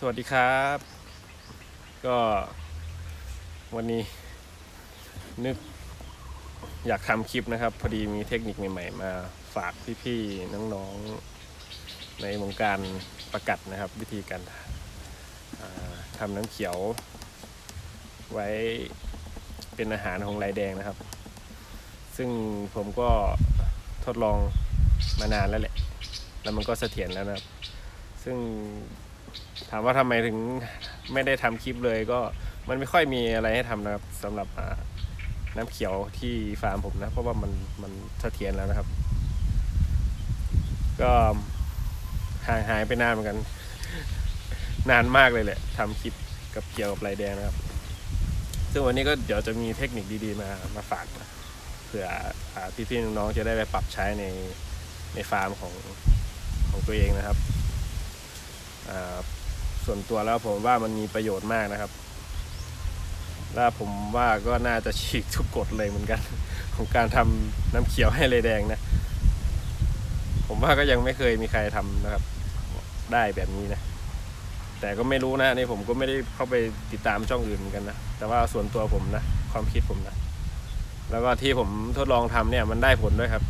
สวัสดีครับ ก็วันนี้นึกอยากทำคลิปนะครับ พอดีมีเทคนิคใหม่ๆ มาฝากพี่ๆน้องๆ ในวงการประกัดนะครับ วิธีการทำน้ำเขียว ไว้เป็นอาหารของลายแดงนะครับ ซึ่งผมก็ทดลองมานานแล้วแหละ แล้วมันก็เสถียรแล้วนะครับ ซึ่ง ถามว่าทำไมถึงไม่ได้ทำคลิปเลยก็มันไม่ค่อยมีอะไรให้ทำนะครับสำหรับน้ำเขียวที่ฟาร์มผมนะ เพราะว่ามันมันเสถียรแล้วนะครับ ก็ห่างหายไปนานเหมือนกัน นานมากเลยแหละทำคลิปกับเกี่ยวกับลายแดงนะครับ ซึ่งวันนี้ก็เดี๋ยวจะมีเทคนิคดีๆมามาฝากนะเผื่ออพี่ๆน้องๆจะได้ไปปรับใช้ในในฟาร์มของของตัวเองนะครับอ่า ส่วนตัวแล้วผมว่ามันมีประโยชน์มากนะครับ และผมว่าก็น่าจะฉีกทุกกฎเลยเหมือนกัน ของการทำน้ำเขียวให้เลยแดงนะ ผมว่าก็ยังไม่เคยมีใครทำนะครับ ได้แบบนี้นะ แต่ก็ไม่รู้นะนี่ผมก็ไม่ได้เข้าไปติดตามช่องอื่นเหมือนกันนะ แต่ว่าส่วนตัวผมนะ ความคิดผมนะ แล้วก็ที่ผมทดลองทำเนี่ยมันได้ผลด้วยครับ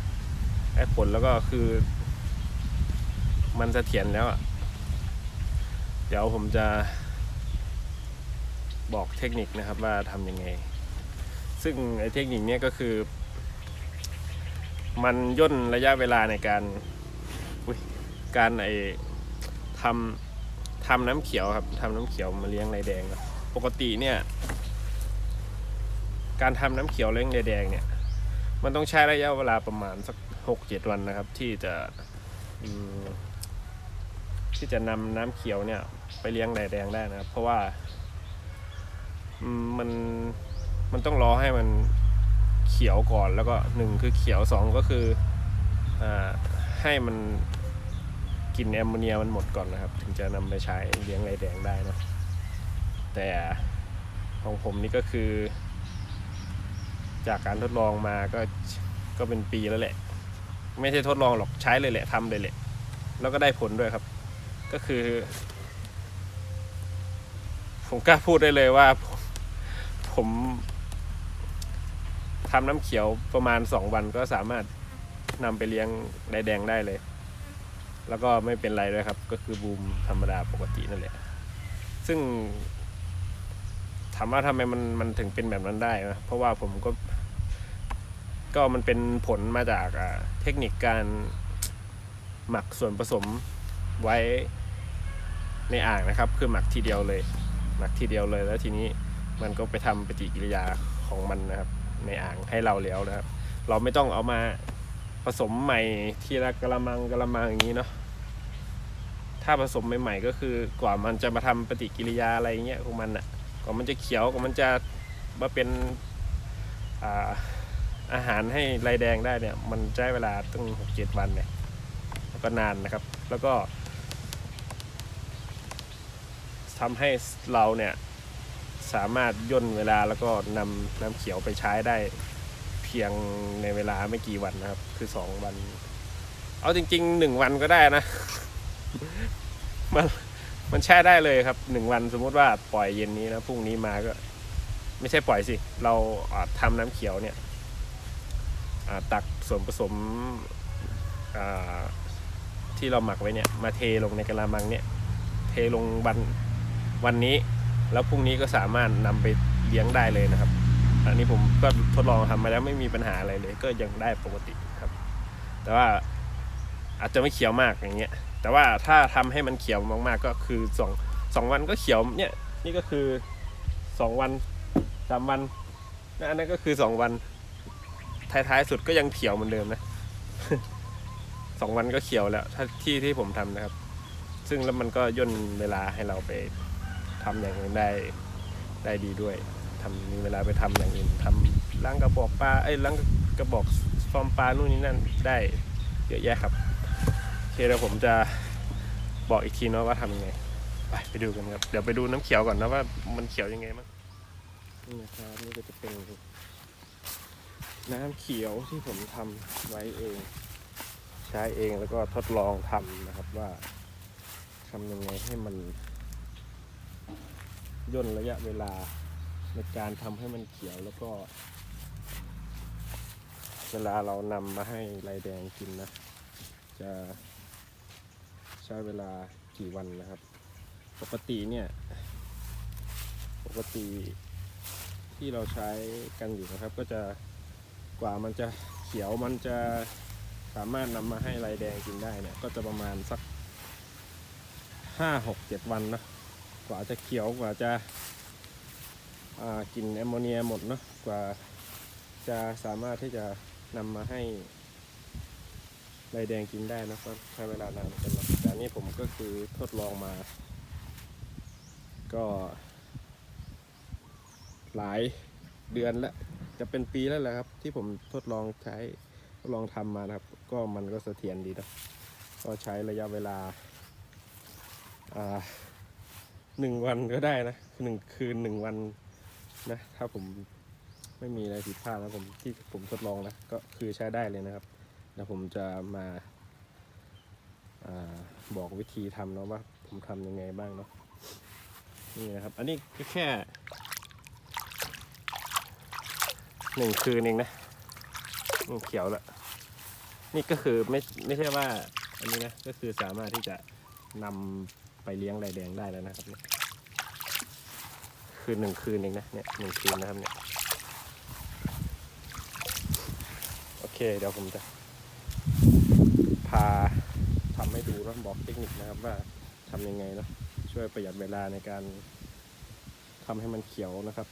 ได้ผลแล้วก็คือ มันเสถียรแล้วอะ เดี๋ยวผมจะบอกเทคนิคนะครับว่าทำยังไง ซึ่งไอ้เทคนิคเนี้ยก็คือ มันย่นระยะเวลาในการการไอ้ทำทำน้ำเขียวครับทำน้ำเขียวมาเลี้ยงไรแดงครับปกติเนี่ย การทำน้ำเขียวเลี้ยงไรแดงเนี่ย มันต้องใช้ระยะเวลาประมาณสักหกเจ็ดวันนะครับ ที่จะ ที่จะนำน้ำเขียวเนี่ยไปเลี้ยงแดดแดงได้นะครับ เพราะว่ามันมันต้องรอให้มันเขียวก่อนแล้วก็หนึ่งคือเขียวสองก็คืออ่าให้มันกินแอมโมเนียมันหมดก่อนนะครับ ถึงจะนำไปใช้เลี้ยงไรแดงได้นะแต่ของผมนี่ก็คือ จากการทดลองมาก็ก็เป็นปีแล้วแหละ ไม่ใช่ทดลองหรอกใช้เลยแหละทำเลยแหละ แล้วก็ได้ผลด้วยครับ ก็คือ ผมกล้าพูดได้เลยว่าผมผมทำน้ำเขียวประมาณสองวันก็สามารถนำไปเลี้ยงไดแดงได้เลย แล้วก็ไม่เป็นไรด้วยครับ ก็คือบูมธรรมดาปกตินั่นแหละ ซึ่งถามว่าทำไมมันมันถึงเป็นแบบนั้นได้นะเพราะว่าผมก็ ก็มันเป็นผลมาจากเทคนิคการหมักส่วนผสมไว้ ในอ่างนะครับ คือหมักทีเดียวเลย หมักทีเดียวเลยแล้วทีนี้มันก็ไปทำปฏิกิริยาของมันนะครับ ในอ่างให้เราแล้วนะครับ เราไม่ต้องเอามาผสมใหม่ทีละกระมังกระมังอย่างนี้เนาะถ้าผสมใหม่ๆก็คือกว่ามันจะมาทำปฏิกิริยาอะไรเงี้ยของมันอะกว่ามันจะเขียวกว่ามันจะมาเป็นอาอาหารให้ลายแดงได้เนี่ย มันใช้เวลาตั้งหกเจ็ดวันเนี่ยก็นานนะครับ แล้วก็ ทำให้เราเนี่ยสามารถย่นเวลาแล้วก็นำน้ำเขียวไปใช้ได้เพียงในเวลาไม่กี่วันนะครับ คือสองวัน เอาจริงๆหนึ่งวันก็ได้นะ มันมันแช่ได้เลยครับหนึ่งวันสมมุติว่าปล่อยเย็นนี้นะพรุ่งนี้มาก็ ไม่ใช่ปล่อยสิ เราอ่าทำน้ำเขียวเนี่ยตักส่วนผสมที่เราหมักไว้เนี่ย มาเทลงในกระมังเนี่ย เทลงวัน วันนี้ แล้วพรุ่งนี้ก็สามารถนำไปเลี้ยงได้เลยนะครับ อันนี้ผมก็ทดลองทำมาแล้วไม่มีปัญหาอะไรเลย ก็ยังได้ปกติครับ แต่ว่าอาจจะไม่เขียวมากอย่างเงี้ย แต่ว่าถ้าทำให้มันเขียวมากๆก็คือสองสองวันก็เขียวเนี่ยนี่ก็คือสองวันสามวันนะอันนั้นก็คือสองวันท้ายๆสุดก็ยังเขียวเหมือนเดิมนะสองวันก็เขียวแล้ว ถ้าที่ที่ผมทำนะครับ ซึ่งแล้วมันก็ย่นเวลาให้เราไป ทำอย่างอื่นได้ได้ดีด้วยทำมีเวลาไปทำอย่างอื่นทำล้างกระบอกปลาไอ้ยล้างกระบอกฟอมปลานู่นนี่นั่นได้เยอะแยะครับโอเคเดี๋ยวผมจะบอกอีกทีเนาะว่าทำยังไงไปไปดูกันครับเดี๋ยวไปดูน้ำเขียวก่อนนะว่ามันเขียวยังไงมั้งนี่นะครับนี่ก็จะเป็นน้ำเขียวที่ผมทำไว้เอง ใช้เองแล้วก็ทดลองทำนะครับว่าทำยังไงให้มัน ย่นระยะเวลาในการทำให้มันเขียวแล้วก็ เวลาเรานำมาให้ลายแดงกินนะ จะใช้เวลากี่วันนะครับ ปกติเนี่ย ปกติที่เราใช้กันอยู่นะครับ ก็จะกว่ามันจะเขียวมันจะสามารถนำมาให้ลายแดงกินได้เนี่ย ก็จะประมาณสักห้าหกเจ็ดวันนะ กว่าจะเขียวกว่าจะอ่ากินแอมโมเนียหมดเนาะกว่าจะสามารถที่จะนำมาให้ลายแดงกินได้นะก็ใช้เวลานานเหมือนกันนะแต่นี่ผมก็คือทดลองมา ก็ หลายเดือนแล้วจะเป็นปีแล้วแหละครับ ที่ผมทดลองใช้ทดลองทำมานะครับ ก็มันก็เสถียรดีนะก็ใช้ระยะเวลาอ่า หนึ่งวันก็ได้นะหนึ่งคืนหนึ่งวันนะ ถ้าผมไม่มีอะไรผิดพลาดนะผมที่ผมทดลองนะก็คือใช้ได้เลยนะครับเดี๋ยวผมจะมาอาบอกวิธีทำเนาะว่าผมทำยังไงบ้างเนาะนี่นะครับ อันนี้ก็แค่หนึ่งคืนเองนะนี่เขียวล้วนี่ก็คือไม่ไม่ใช่ว่าอันนี้นะก็คือสามารถที่จะนำ ไปเลี้ยงลายแดงได้แล้วนะครับเนี่ยคืนหนึ่งคืนเองนะเนี่ยหนึ่งคืนนะครับเนี่ยโอเคเดี๋ยวผมจะ พาทำให้ดูแล้วบอกเทคนิคนะครับว่าทำยังไงเนาะช่วยประหยัดเวลาในการทำให้มันเขียวนะครับ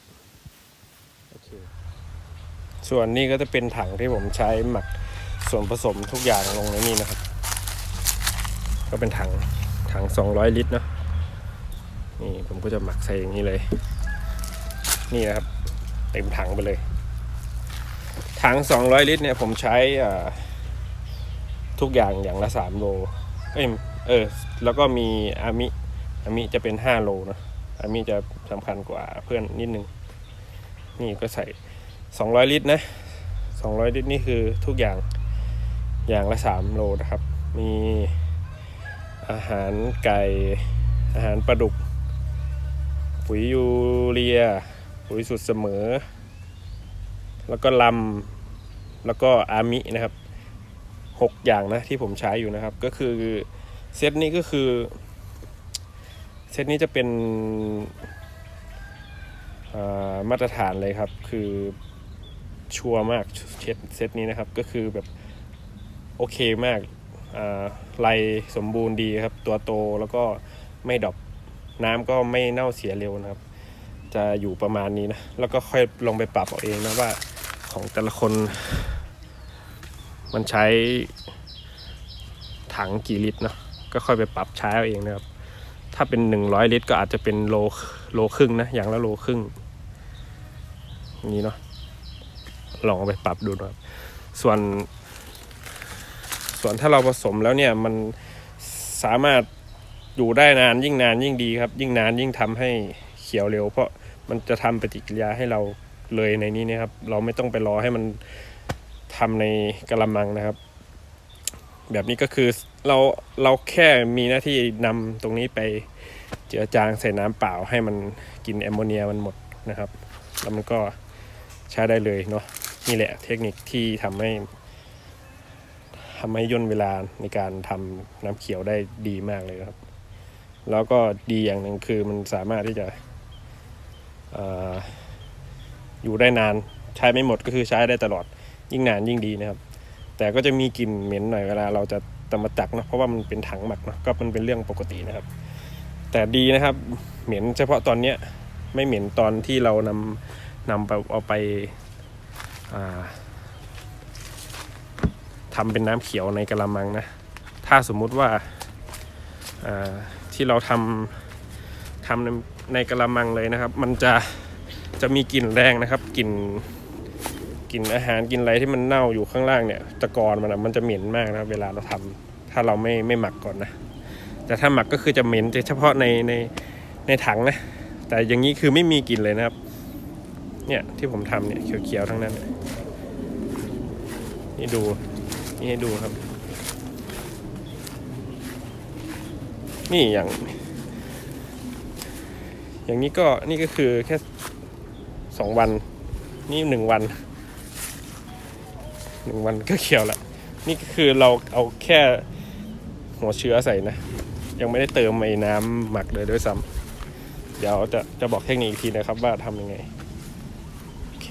โอเคส่วนนี้ก็จะเป็นถังที่ผมใช้หมักส่วนผสมทุกอย่างลงในนี่นะครับ ก็เป็นถัง ถัง 200 ลิตรเนอะนี่ผมก็จะหมักใส่อย่างนี้เลย นี่นะครับเต็มถังไปเลย ถัง 200 ลิตรเนี่ยผมใช้ทุกอย่างอย่างละ 3 โลเอ้ยเออแล้วก็มีอามิอามิจะเป็น 5 โลนะอามิจะสำคัญกว่าเพื่อนนิดนึง นี่ก็ใส่ 200 ลิตรนะ 200 ลิตรนี่คือทุกอย่างอย่างละ 3 โลนะครับ มี อาหารไก่อาหารปลาดุก ปุ๋ยยูเรีย ปุ๋ยสุดเสมอ แล้วก็ลำแล้วก็อามินะครับ6อย่างนะที่ผมใช้อยู่นะครับ ก็คือเซตนี้ก็คือ เซตนี้จะเป็นามาตรฐานเลยครับ คือชัวร์มากเซตเซตนี้นะครับ ก็คือแบบโอเคมาก ลายสมบูรณ์ดีครับ ตัวโตแล้วก็ไม่ดอปน้ำก็ไม่เน่าเสียเร็วนะครับ จะอยู่ประมาณนี้นะ แล้วก็ค่อยลงไปปรับเอาเองนะว่าของแต่ละคน มันใช้ถังกี่ลิตรเนาะก็ค่อยไปปรับใช้เอาเองนะครับ ถ้าเป็น 100 ลิตร ก็อาจจะเป็นโลโลครึ่งนะ อย่างละโลครึ่ง นี้เนาะลองเอาไปปรับดูนะครับ ส่วน ส่วนถ้าเราผสมแล้วเนี่ยมันสามารถอยู่ได้นานยิ่งนานยิ่งดีครับ ยิ่งนานยิ่งทำให้เขียวเร็ว เพราะมันจะทำปฏิกิริยาให้เราเลยในนี้นะครับ เราไม่ต้องไปรอให้มันทำในกระมังนะครับ แบบนี้ก็คือเราเราแค่มีหน้าที่นำตรงนี้ไปเจือจางใส่น้ำเปล่าให้มันกินแอมโมเนียมันหมดนะครับ แล้วมันก็ใช้ได้เลยเนาะนี่แหละเทคนิคที่ทำให้ ทำให้ย่นเวลาในการทำน้ำเขียวได้ดีมากเลยครับ แล้วก็ดีอย่างหนึ่งคือมันสามารถที่จะออยู่ได้นานใช้ไม่หมดก็คือใช้ได้ตลอดยิ่งนานยิ่งดีนะครับ แต่ก็จะมีกลิ่นเหม็นหน่อยเวลาเราจะตำมาตักนะเพราะว่ามันเป็นถังหมักเนะก็มันเป็นเรื่องปกตินะครับ แต่ดีนะครับเหม็นเฉพาะตอนเนี้ยไม่เหม็นตอนที่เรานำนำไปเอาไปอ่า ทำเป็นน้ำเขียวในกระมังนะ ถ้าสมมุติว่าที่เราทำทำในในกระมังเลยนะครับ มันจะจะมีกลิ่นแรงนะครับกลิ่นกลิ่นอาหารกลิ่นอะไรที่มันเน่าอยู่ข้างล่างเนี่ยตะกอนมันอะมันจะเหม็นมากนะเวลาเราทำถ้าเราไม่ไม่หมักก่อนนะแต่ถ้าหมักก็คือจะเหม็นเฉพาะในในในถังนะแต่อย่างนี้คือไม่มีกลิ่นเลยนะครับ เนี่ยที่ผมทำเนี่ยเขียวๆทั้งนั้นนี่ดู นี่ให้ดูครับ นี่อย่าง อย่างนี้ก็นี่ก็คือแค่สองวัน นี่หนึ่งวันหนึ่งวันก็เขียวละนี่ก็คือเราเอาแค่หัวเชื้อใส่นะ ยังไม่ได้เติมไอ้น้ำหมักเลยด้วยซ้ำเดี๋ยวจะจะบอกเทคนิคอีกทีนะครับว่าทำยังไง โอเค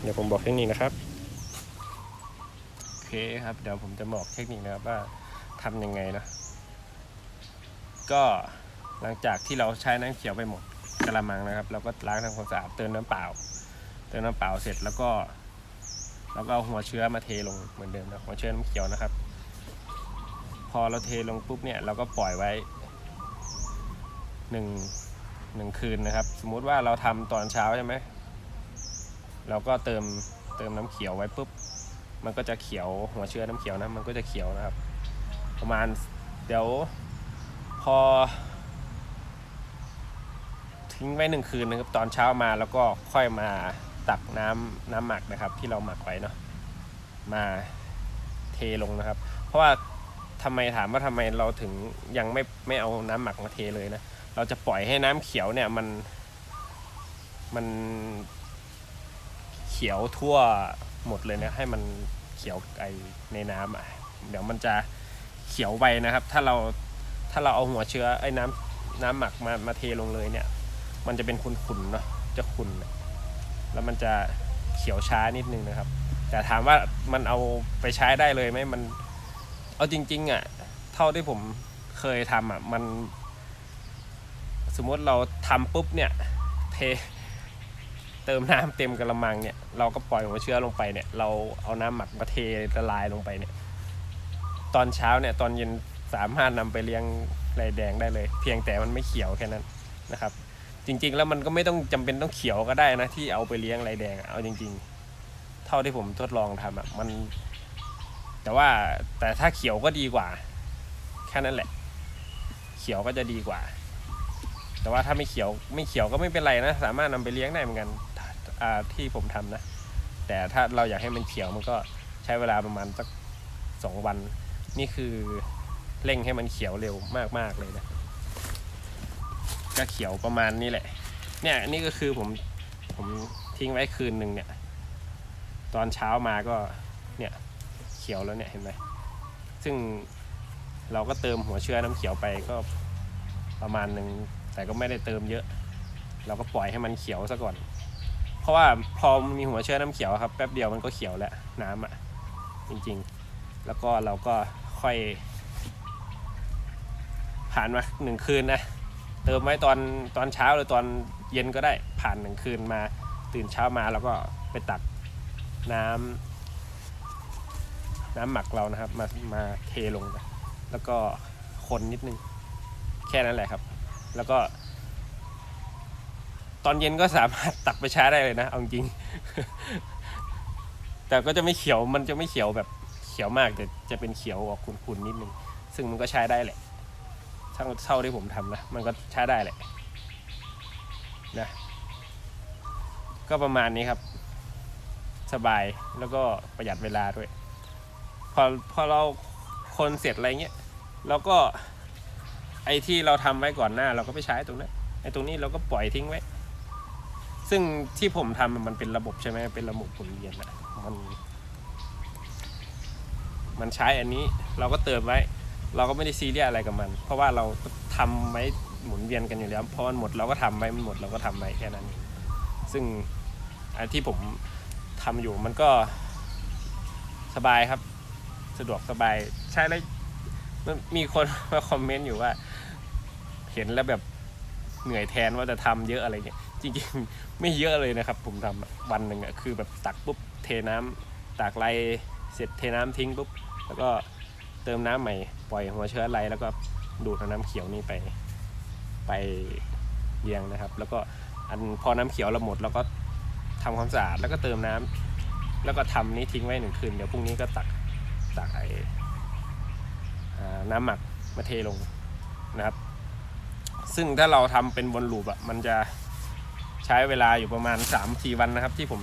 เดี๋ยวผมบอกเทคนิคนะครับ คครับ เดี๋ยวผมจะบอกเทคนิคนะครับว่าทำยังไงนะ ก็หลังจากที่เราใช้น้ำเขียวไปหมดกระมังนะครับ เราก็ล้างทำความสะอาดเติมน้ำเปล่า เติมน้ำเปล่าเสร็จแล้วก็แล้วก็เอาหัวเชื้อมาเทลงเหมือนเดิมนะหัวเชื้อน้ำเขียวนะครับ พอเราเทลงปุ๊บเนี่ยเราก็ปล่อยไว้หนึ่งหนึ่งคืนนะครับ สมมุติว่าเราทำตอนเช้าใช่ไหมเราก็เติมเติมน้ำเขียวไว้ปุ๊บ มันก็จะเขียวหัวเชื้อน้ำเขียวนะมันก็จะเขียวนะครับ ประมาณเดี๋ยวพอ ทิ้งไว้หนึ่งคืนนะครับตอนเช้ามาแล้วก็ค่อยมาตักน้ำน้ำหมักนะครับ ที่เราหมักไว้เนาะมาเทลงนะครับ เพราะว่าทำไมถามว่าทำไมเราถึงยังไม่ไม่เอาน้ำหมักมาเทเลยนะเราจะปล่อยให้น้ำเขียวเนี่ยมันมันเขียวทั่ว หมดเลยนะให้มันเขียวไอในน้ำอะเดี๋ยวมันจะเขียวไปนะครับ ถ้าเราถ้าเราเอาหัวเชื้อไอ้น้ำน้ำหมักมามาเทลงเลยเนี่ย มันจะเป็นขุ่นๆเนาะจะขุ่นแล้วมันจะเขียวช้านิดนึงนะครับ แต่ถามว่ามันเอาไปใช้ได้เลยไหมมันเอาจริง ๆอะเท่าที่ผมเคยทำอะมัน สมมติเราทำปุ๊บเนี่ยเท เติมน้ำเต็มกระมังเนี่ยเราก็ปล่อยหัวเชื้อลงไปเนี่ยเราเอาน้ำหมักมาเทละลายลงไปเนี่ยตอนเช้าเนี่ยตอนเย็นสามารถนำไปเลี้ยงไรแดงได้เลย เพียงแต่มันไม่เขียวแค่นั้นนะครับ จริงๆแล้วมันก็ไม่ต้องจำเป็นต้องเขียวก็ได้นะที่เอาไปเลี้ยงไรแดงเอาจริง ๆ เท่าที่ผมทดลองทำอะมัน แต่ว่าแต่ถ้าเขียวก็ดีกว่า แค่นั้นแหละ เขียวก็จะดีกว่าแต่ว่าถ้าไม่เขียวไม่เขียวก็ไม่เป็นไรนะ สามารถนำไปเลี้ยงได้เหมือนกัน ที่ผมทำนะ แต่ถ้าเราอยากให้มันเขียวมันก็ใช้เวลาประมาณสักสองวัน นี่คือเร่งให้มันเขียวเร็วมากๆเลยนะก็เขียวประมาณนี้แหละ เนี่ยนี่ก็คือผมผมทิ้งไว้คืนหนึ่งเนี่ย ตอนเช้ามาก็เนี่ยเขียวแล้วเนี่ยเห็นไหมซึ่งเราก็เติมหัวเชื้อน้ำเขียวไปก็ประมาณหนึ่งแต่ก็ไม่ได้เติมเยอะ เราก็ปล่อยให้มันเขียวซะก่อน เพราะว่าพอมันมีหัวเชื้อน้ำเขียวครับแป๊บเดียวมันก็เขียวแล้วน้ำอะจริงๆ แล้วก็เราก็ค่อย ผ่านมาหนึ่งคืนนะเติมไว้ตอนตอนเช้าหรือตอนเย็นก็ได้ผ่านหนึ่งคืนมาตื่นเช้ามาแล้วก็ไปตักน้ำน้ำหมักเรานะครับ มามาเทลงนะแล้วก็คนนิดนึงแค่นั้นแหละครับ แล้วก็ ตอนเย็นก็สามารถตักไปใช้ได้เลยนะเอาจริง แต่ก็จะไม่เขียวมันจะไม่เขียวแบบเขียวมากแต่จะเป็นเขียวออกขุ่นๆนิดนึงซึ่งมันก็ใช้ได้แหละเท่าเท่าที่ผมทำนะมันก็ใช้ได้แหละนะก็ประมาณนี้ครับ สบายแล้วก็ประหยัดเวลาด้วย พอพอเราคนเสร็จอะไรเงี้ยเราก็ไอ้ที่เราทำไว้ก่อนหน้า เราก็ไปใช้ตรงนั้นไอ้ตรงนี้เราก็ปล่อยทิ้งไว้ ซึ่งที่ผมทำมันเป็นระบบใช่ไหมเป็นระบบหมุนเวียนอะมันมันใช้อันนี้เราก็เติมไว้ เราก็ไม่ได้ซีเรียสอะไรกับมัน เพราะว่าเราทำไว้หมุนเวียนกันอยู่แล้วพอมันหมดเราก็ทำไว้มันหมดเราก็ทำไว้แค่นั้น ซึ่งอันที่ผมทำอยู่มันก็สบายครับ สะดวกสบายใช้แล้วมันมีคนมาคอมเมนต์อยู่ว่า เห็นแล้วแบบเหนื่อยแทนว่าจะทำเยอะอะไรเงี้ย จริงๆ ไม่เยอะเลยนะครับ ผมทำวันหนึ่งอะคือแบบตักปุ๊บเทน้ำตากไรเสร็จเทน้ำทิ้งปุ๊บแล้วก็เติมน้ำใหม่ปล่อยหัวเชื้อไรแล้วก็ดูดเอาน้ำเขียวนี่ไปไปเลี้ยงนะครับ แล้วก็อันพอน้ำเขียวเราหมดเราก็ทำความสะอาดแล้วก็เติมน้ำแล้วก็ทำนี้ทิ้งไว้หนึ่งคืนเดี๋ยวพรุ่งนี้ก็ตักตักไอน้ำหมักมาเทลงนะครับ ซึ่งถ้าเราทำเป็นบนลูปอะมันจะ ใช้เวลาอยู่ประมาณ3ามสี่วันนะครับ ที่ผม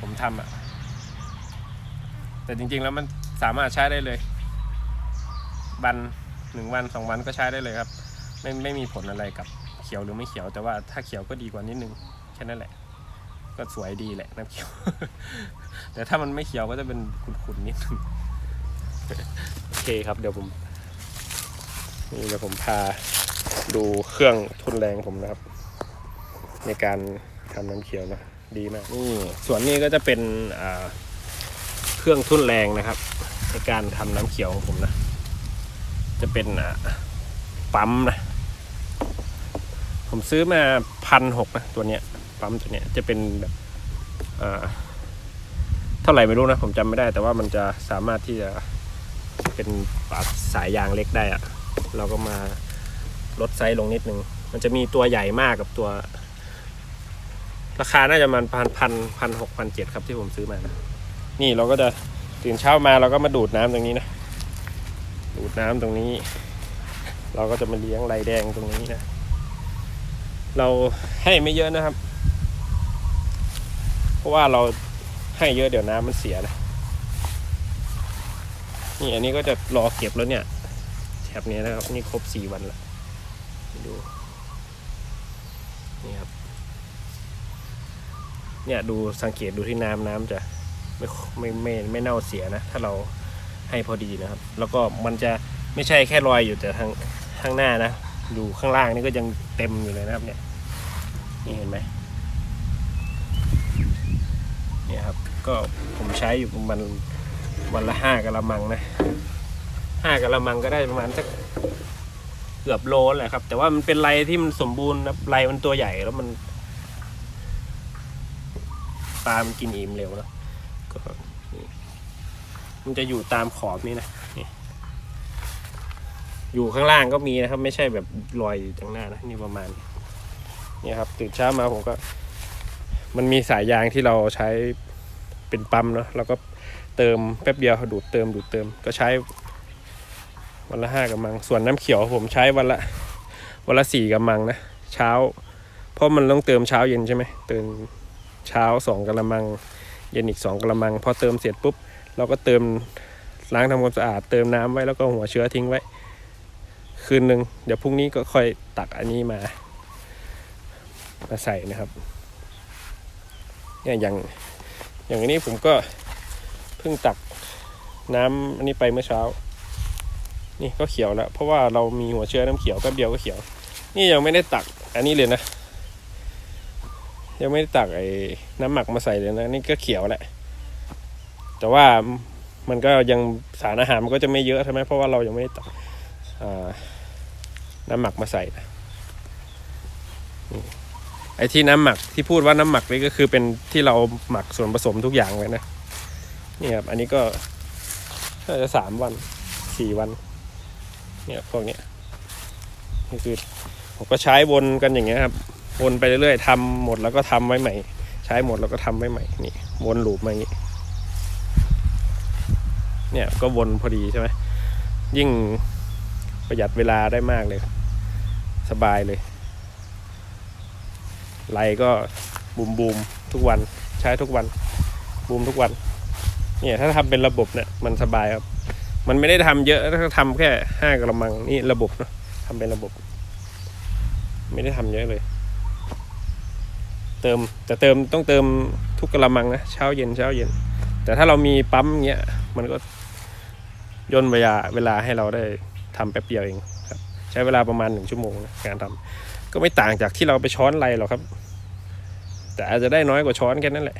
ผมทำอะแต่จริงๆแล้วมันสามารถใช้ได้เลยวันหนึ่งวันสองวันก็ใช้ได้เลยครับ ไม่ไม่มีผลอะไรกับเขียวหรือไม่เขียว แต่ว่าถ้าเขียวก็ดีกว่านิดนึงแค่นั้นแหละ ก็สวยดีแหละน้ำเขียว แต่ถ้ามันไม่เขียวก็จะเป็นขุ่นๆนิดนึงโอเคครับ เดี๋ยวผมนี่เดี๋ยวผมพาดูเครื่องทุนแรงผมนะครับ ในการทำน้ำเขียวนะดีมากนี่ส่วนนี้ก็จะเป็นเครื่องทุ่นแรงนะครับ ในการทำน้ำเขียวของผมนะ จะเป็นปั๊มนะผมซื้อมาพันหกนะตัวเนี้ยปั๊มตัวเนี้ยจะเป็นแบบเท่าไหร่ไม่รู้นะผมจำไม่ได้ แต่ว่ามันจะสามารถที่จะเป็นปาดสายยางเล็กได้อะเราก็มาลดไซส์ลงนิดนึง มันจะมีตัวใหญ่มากกับตัว ราคาน่าจะประมันพันพันพันหกพันเจ็ดครับที่ผมซื้อมานะนี่เราก็จะตื่นเช้ามาเราก็มาดูดน้ำตรงนี้นะ ดูดน้ำตรงนี้ เราก็จะมาเลี้ยงไรแดงตรงนี้นะ เราให้ไม่เยอะนะครับ เพราะว่าเราให้เยอะเดี๋ยวน้ำมันเสียนะนี่อันนี้ก็จะรอเก็บแล้วเนี่ยแถบนี้นะครับ นี่ครบสี่วันแล้วดู นี่ครับ เนี่ยดูสังเกตดูที่น้ำน้ำจะไม่ไม่ไม่ไม่เน่าเสียนะ ถ้าเราให้พอดีนะครับ แล้วก็มันจะไม่ใช่แค่รอยอยู่แต่ทางข้างหน้านะดูข้างล่างนี่ก็ยังเต็มอยู่เลยนะครับเนี่ยนี่เห็นไหมเนี่ยครับก็ผมใช้อยู่ประมาณวันละห้ากะละมังนะห้ากะละมังก็ได้ประมาณสักเกือบโลแหละครับ แต่ว่ามันเป็นไรที่มันสมบูรณ์นะไรมันตัวใหญ่แล้วมัน ปลามันกินอิ่มเร็วเนอะก็มันจะอยู่ตามขอบนี่นะนี่อยู่ข้างล่างก็มีนะครับ ไม่ใช่แบบลอยอยู่ตรงหน้านะนี่ประมาณนี่ครับตื่นเช้ามาผมก็ มันมีสายยางที่เราใช้เป็นปั๊มเนาะแล้วก็เติมแป๊บเดียวดูดเติมดูดเติมก็ใช้ วันละห้ากำมัง ส่วนน้ำเขียวผมใช้วันละวันละสี่กำมังนะเช้า เพราะมันต้องเติมเช้าเย็นใช่ไหมเติม เช้าสองกะละมัง เย็นอีกสองกะละมัง พอเติมเสร็จปุ๊บ เราก็เติมล้างทำความสะอาด เติมน้ำไว้แล้วก็หัวเชื้อทิ้งไว้ คืนหนึ่งเดี๋ยวพรุ่งนี้ก็ค่อยตักอันนี้มา มาใส่นะครับเนี่ยอย่างอย่างอันนี้ผมก็เพิ่งตักน้ำอันนี้ไปเมื่อเช้า นี่ก็เขียวแล้ว เพราะว่าเรามีหัวเชื้อน้ำเขียวแป๊บเดียวก็เขียว นี่ยังไม่ได้ตักอันนี้เลยนะ ยังไม่ได้ตักไอ้น้ำหมักมาใส่เลยนะ นี่ก็เขียวแหละ แต่ว่ามันก็ยังสารอาหารมันก็จะไม่เยอะใช่ไหมเพราะว่าเรายังไม่ได้ตักน้ำหมักมาใส่นะไอ้ที่น้ำหมักที่พูดว่าน้ำหมักนี่ก็คือเป็นที่เราหมักส่วนผสมทุกอย่างไว้นะนี่ครับอันนี้ก็น่าจะสามวันสี่วัน เนี่ยพวกเนี้ยนี่คือผมก็ใช้วนกันอย่างเงี้ยครับ วนไปเรื่อยๆทำหมดแล้วก็ทำไว้ใหม่ ใช้หมดแล้วก็ทำไว้ใหม่นี่วนลูปมาอย่างงี้เนี่ยก็วนพอดีใช่ไหมยิ่งประหยัดเวลาได้มากเลย สบายเลยไหลก็บูมบูมทุกวันใช้ทุกวันบูมทุกวันเนี่ยถ้าทำเป็นระบบเนี่ยมันสบายครับ มันไม่ได้ทำเยอะถ้าทำแค่ห้ากระมังนี่ระบบเนาะทำเป็นระบบ ไม่ได้ทำเยอะเลย เติมแต่เติมต้องเติมทุกกระมังนะเช้าเย็นเช้าเย็น แต่ถ้าเรามีปั๊มเงี้ยมันก็ย่นเวลาเวลาให้เราได้ทำแป๊บเดียวเองครับ ใช้เวลาประมาณหนึ่งชั่วโมงนะการทำก็ไม่ต่างจากที่เราไปช้อนไรหรอกครับ แต่อาจจะได้น้อยกว่าช้อนแค่นั้นแหละ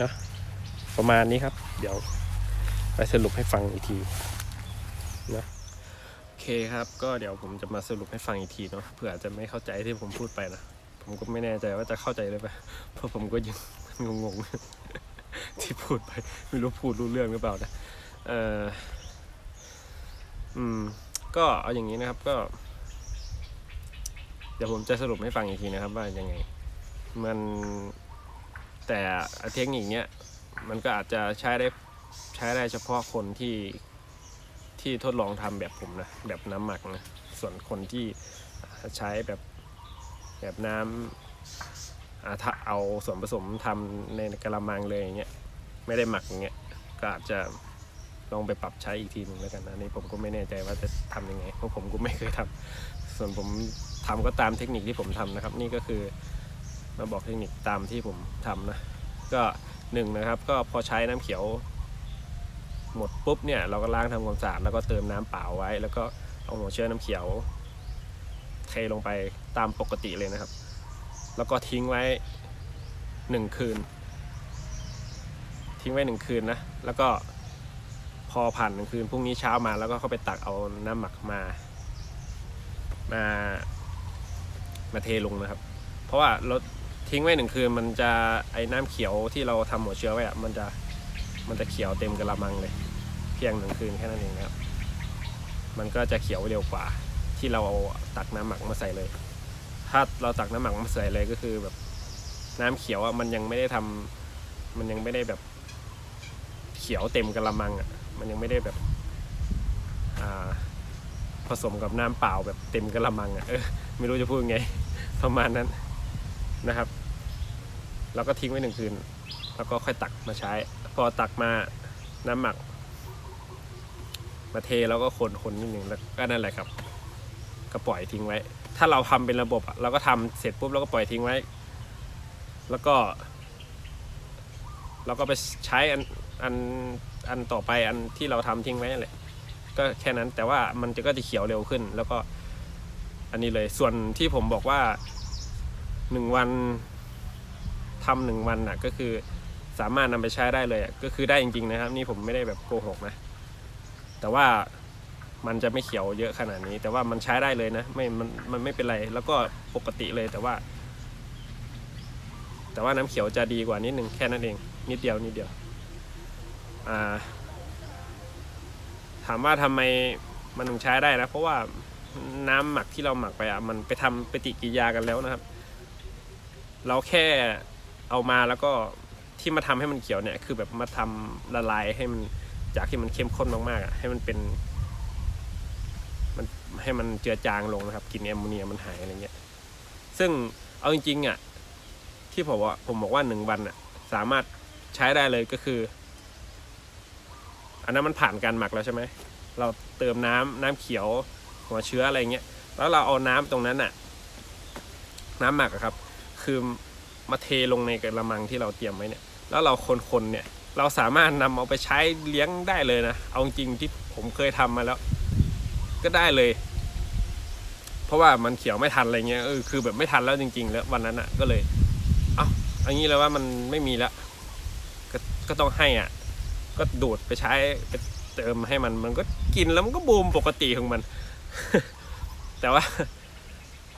นะประมาณนี้ครับ เดี๋ยวไปสรุปให้ฟังอีกทีนะโอเคครับ ก็เดี๋ยวผมจะมาสรุปให้ฟังอีกทีเนาะเผื่ออาจจะไม่เข้าใจที่ผมพูดไปนะ ผมก็ไม่แน่ใจว่าจะเข้าใจเลยปะเพราะผมก็ยังงงๆที่พูดไปไม่รู้พูดรู้เรื่องหรือเปล่านะเอออืม ก็เอาอย่างนี้นะครับ ก็ เดี๋ยวผมจะสรุปให้ฟังอีกทีนะครับ ว่ายังไง มันแต่เทคนิคเนี้ยมันก็อาจจะใช้ได้ใช้ได้เฉพาะคนที่ที่ทดลองทำแบบผมนะแบบน้ำหมักนะส่วนคนที่ใช้แบบ แบบน้ำอาเอาส่วนผสมทำในกระมังเลยอย่างเงี้ยไม่ได้หมักอย่างเงี้ยก็อาจจะลองไปปรับใช้อีกทีหนึ่งแล้วกันนะนนี่ผมก็ไม่แน่ใจว่าจะทำยังไงเพราะผมก็ไม่เคยทำส่วนผมทำก็ตามเทคนิคที่ผมทำนะครับ นี่ก็คือมาบอกเทคนิคตามที่ผมทำนะก็หนึ่งนะครับก็พอใช้น้ำเขียวหมดปุ๊บเนี่ยเราก็ล้างทำความสะอาดแล้วก็เติมน้ำเปล่าไว้ แล้วก็เอาหัวเชื้อน้ำเขียวเทลงไป ตามปกติเลยนะครับ แล้วก็ทิ้งไว้หนึ่งคืน ทิ้งไว้หนึ่งคืนนะ แล้วก็พอผ่านหนึ่งคืนพรุ่งนี้เช้ามาแล้วก็เข้าไปตักเอาน้ำหมักมามามาเทลงนะครับ เพราะว่าเราทิ้งไว้หนึ่งคืนมันจะไอ้น้ำเขียวที่เราทำหัวเชื้อไว้อะมันจะมันจะเขียวเต็มกระมังเลย เพียงหนึ่งคืนแค่นั้นเองนะครับ มันก็จะเขียวเร็วกว่าที่เราเอาตักน้ำหมักมาใส่เลย ถ้าเราตักน้ำหมักมาใส่เลยก็คือแบบน้ำเขียวอะมันยังไม่ได้ทำมันยังไม่ได้แบบเขียวเต็มกระมังอะ มันยังไม่ได้แบบอ่าผสมกับน้ำเปล่าแบบเต็มกระมังอะเออไม่รู้จะพูดไง ประมาณนั้นนะครับ แล้วก็ทิ้งไว้หนึ่งคืน แล้วก็ค่อยตักมาใช้ พอตักมาน้ำหมัก มาเทแล้วก็คนคนนิดหนึ่งแล้วก็นั่นแหละครับ ก็ปล่อยทิ้งไว้ ถ้าเราทำเป็นระบบเราก็ทำเสร็จปุ๊บเราก็ปล่อยทิ้งไว้ แล้วก็ เราก็ไปใช้อันอันอันต่อไปอันที่เราทำทิ้งไว้นั่นแหละก็แค่นั้นแต่ว่ามันจะก็จะเขียวเร็วขึ้น แล้วก็อันนี้เลยส่วนที่ผมบอกว่าหนึ่งวันทำหนึ่งวันน่ะก็คือสามารถนำไปใช้ได้เลยก็คือได้จริงๆนะครับ นี่ผมไม่ได้แบบโกหกนะ แต่ว่า มันจะไม่เขียวเยอะขนาดนี้ แต่ว่ามันใช้ได้เลยนะไม่มันมันไม่เป็นไรแล้วก็ปกติเลยแต่ว่า แต่ว่าน้ำเขียวจะดีกว่านิดนึงแค่นั้นเอง นิดเดียวนิดเดียวอ่าถามว่าทำไมมันถึงใช้ได้นะเพราะว่าน้ำหมักที่เราหมักไปอะมันไปทำปฏิกิริยากันแล้วนะครับ เราแค่เอามาแล้วก็ที่มาทำให้มันเขียวเนี่ย คือแบบมาทำละลายให้มันจากที่มันเข้มข้นมากๆอะให้มันเป็น ให้มันเจือจางลงนะครับกลินแอมโมเนียมันหายอะไรเงี้ย ซึ่งเอาจริงๆอะที่ผมว่าผมบอกว่าหนึ่งวันอะสามารถใช้ได้เลยก็คือ อันนั้นมันผ่านการหมักแล้วใช่ไหมเราเติมน้ำน้ำเขียวหัวเชื้ออะไรเงี้ยแล้วเราเอาน้ำตรงนั้นน่ะ น้ำหมักอะครับ คือมาเทลงในกระมังที่เราเตรียมไว้เนี่ย แล้วเราคนๆเนี่ยเราสามารถนำเอาไปใช้เลี้ยงได้เลยนะ เอาจริงที่ผมเคยทำมาแล้ว ก็ได้เลย เพราะว่ามันเขียวไม่ทันอะไรเงี้ยเออคือแบบไม่ทันแล้วจริง ๆ แล้ววันนั้นอะ ก็เลย เอ้าอันนี้เลยว่ามันไม่มีแล้วก็ก็ต้องให้อะ ก็ดูดไปใช้ไปเติมให้มัน มันก็กินแล้วมันก็บูมปกติของมัน แต่ว่า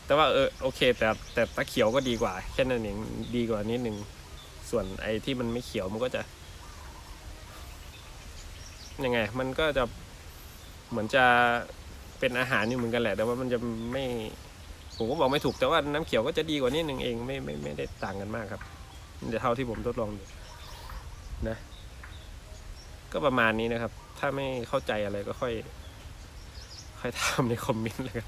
แต่ว่าเออโอเค แต่แต่ตะเขียวก็ดีกว่า แค่นั้นเองดีกว่านิดนึงส่วนไอ้ที่มันไม่เขียวมันก็จะยังไง มันก็จะเหมือนจะ เป็นอาหารนี่เหมือนกันแหละ แต่ว่ามันจะไม่ผมก็บอกไม่ถูกแต่ว่าน้ำเขียวก็จะดีกว่านิดนึงเองไม่ไม่ไม่ได้ต่างกันมากครับเดี๋ยวเท่าที่ผมทดลองดูนะ ก็ประมาณนี้นะครับ ถ้าไม่เข้าใจอะไรก็ค่อย ค่อยถามในคอมเมนต์แล้วกัน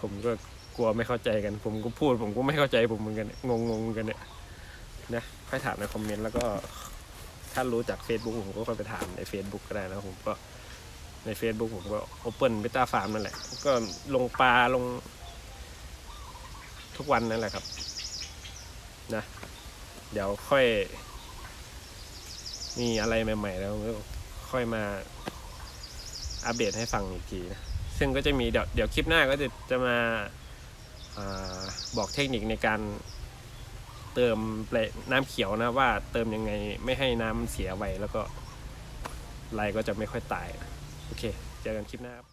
ผมก็กลัวไม่เข้าใจกัน ผมก็พูด ผมก็ไม่เข้าใจผมเหมือนกันงงงกันเนี่ยนะค่อยถามในคอมเมนต์แล้วก็ถ้ารู้จาก Facebook ผมก็ค่อยไปถามใน Facebook ก็ได้นะผมก็ ใน Facebook ผมก็ Open Beta Farm นั่นแหละ ก็ลงปลาลง ทุกวันนั่นแหละครับ นะ เดี๋ยวค่อย มีอะไรใหม่ ๆ แล้วก็ค่อยมาอัปเดตให้ฟังอีกทีนะ ซึ่งก็จะมีเดี๋ยวเดี๋ยวคลิปหน้าก็จะจะมาอาบอกเทคนิคในการเติมเปลน้ำเขียวนะว่าเติมยังไงไม่ให้น้ำเสียไวแล้วก็ไรก็จะไม่ค่อยตายนะ โอเค เจอกันคลิปหน้าครับ